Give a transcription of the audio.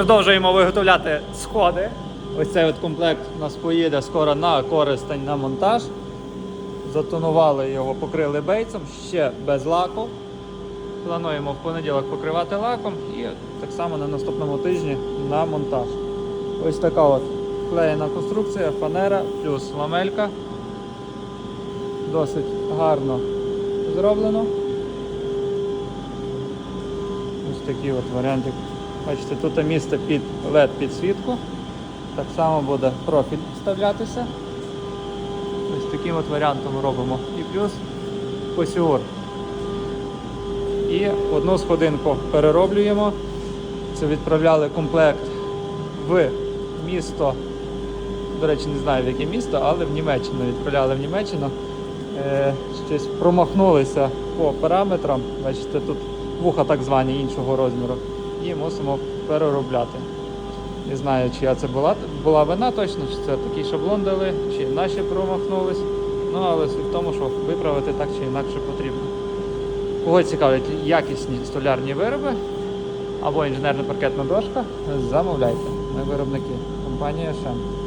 Продовжуємо виготовляти сходи. Ось цей от комплект у нас поїде скоро на користень на монтаж. Затонували його, покрили бейцем, ще без лаку. Плануємо в понеділок покривати лаком і так само на наступному тижні на монтаж. Ось така от клеєна конструкція, фанера плюс ламелька. Досить гарно зроблено. Ось такий от варіантик. Бачите, тут місце під LED підсвітку. Так само буде профіль вставлятися. Ось таким от варіантом робимо. І плюс посюр. І одну сходинку перероблюємо. Це відправляли комплект в місто. До речі, не знаю в яке місто, але в Німеччину відправляли в Німеччину. Е, щось промахнулися по параметрам. Бачите, тут вуха так звані іншого розміру. І мусимо переробляти. Не знаю, чия це була, була вина точно, чи це такий шаблон дали, чи наші промахнулись. Ну, але суть в тому, що виправити так чи інакше потрібно. Кого цікавлять якісні столярні вироби або інженерно-паркетна дошка, замовляйте. Ми виробники. Компанія Шем.